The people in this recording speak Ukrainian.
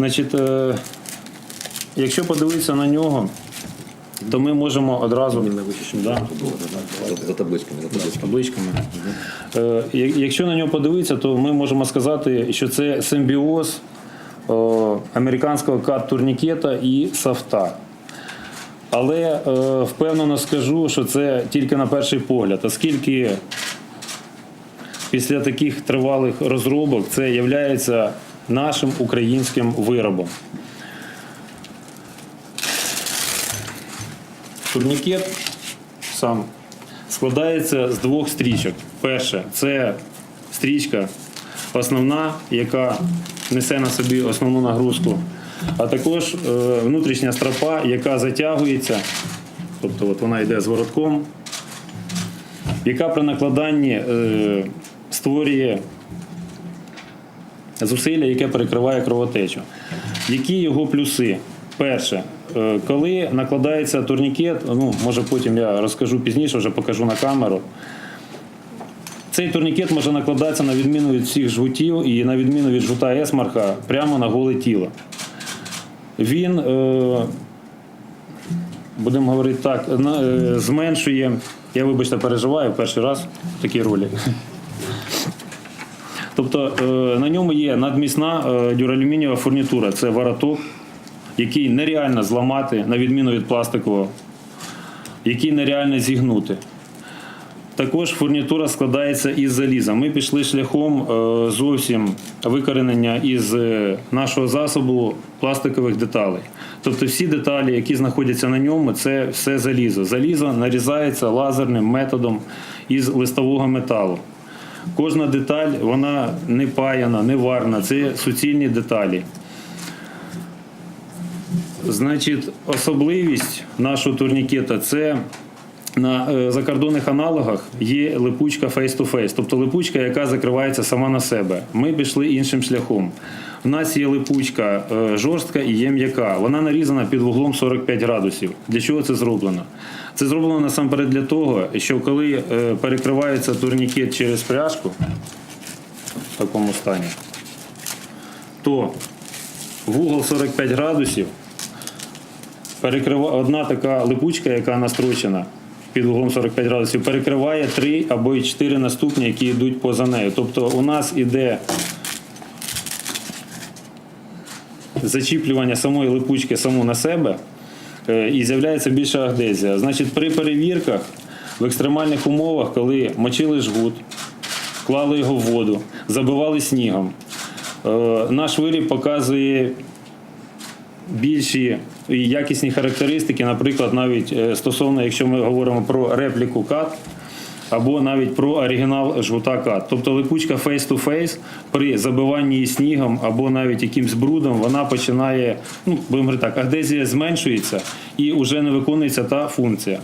Значить, е, якщо подивитися на нього, то ми можемо одразу да, За, за табличками, за табличками. табличками. Е, Якщо на нього подивитися, то ми можемо сказати, що це симбіоз е, американського кат-турнікета і софта. Але е, впевнено скажу, що це тільки на перший погляд, оскільки після таких тривалих розробок це є нашим українським виробом. Турнікет сам складається з двох стрічок. Перше це стрічка основна, яка несе на собі основну нагрузку, а також е, внутрішня стропа, яка затягується, тобто от вона йде з воротком, яка при накладанні е, створює зусилля, яке перекриває кровотечу. Які його плюси? Перше, е, коли накладається турнікет, ну може потім я розкажу пізніше, вже покажу на камеру. Цей турнікет може накладатися на відміну від всіх жгутів і на відміну від жгута есмарха прямо на голе тіло. Він, е, будемо говорити так, е, зменшує, я вибачте, переживаю перший раз в такій ролі. Тобто е, на ньому є надмісна е, дюралюмінієва фурнітура. Це вороток, який нереально зламати, на відміну від пластикового, який нереально зігнути. Також фурнітура складається із заліза. Ми пішли шляхом е, зовсім викоренення із нашого засобу пластикових деталей. Тобто всі деталі, які знаходяться на ньому, це все залізо. Залізо нарізається лазерним методом із листового металу. Кожна деталь вона не паяна, не варна, це суцільні деталі. Значить, особливість нашого турнікета це на е, закордонних аналогах є липучка face-to-face, тобто липучка, яка закривається сама на себе. Ми пішли іншим шляхом. У нас є липучка е, жорстка і є м'яка. Вона нарізана під вуглом 45 градусів. Для чого це зроблено? Це зроблено насамперед для того, що коли е, перекривається турнікет через пряжку в такому стані, то вугол 45 градусів перекрива... одна така липучка, яка настрочена під углом 45 градусів, перекриває три або й чотири наступні, які йдуть поза нею. Тобто у нас іде зачіплювання самої липучки саму на себе е, і з'являється більша адезія. Значить, при перевірках в екстремальних умовах, коли мочили жгут, клали його в воду, забивали снігом, е, наш виріб показує більші якісні характеристики, наприклад, навіть е, стосовно, якщо ми говоримо про репліку кат, або навіть про оригінал жгута кат. Тобто липучка face-to-face при забиванні снігом або навіть якимсь брудом, вона починає, ну, будемо говорити так, адезія зменшується і вже не виконується та функція.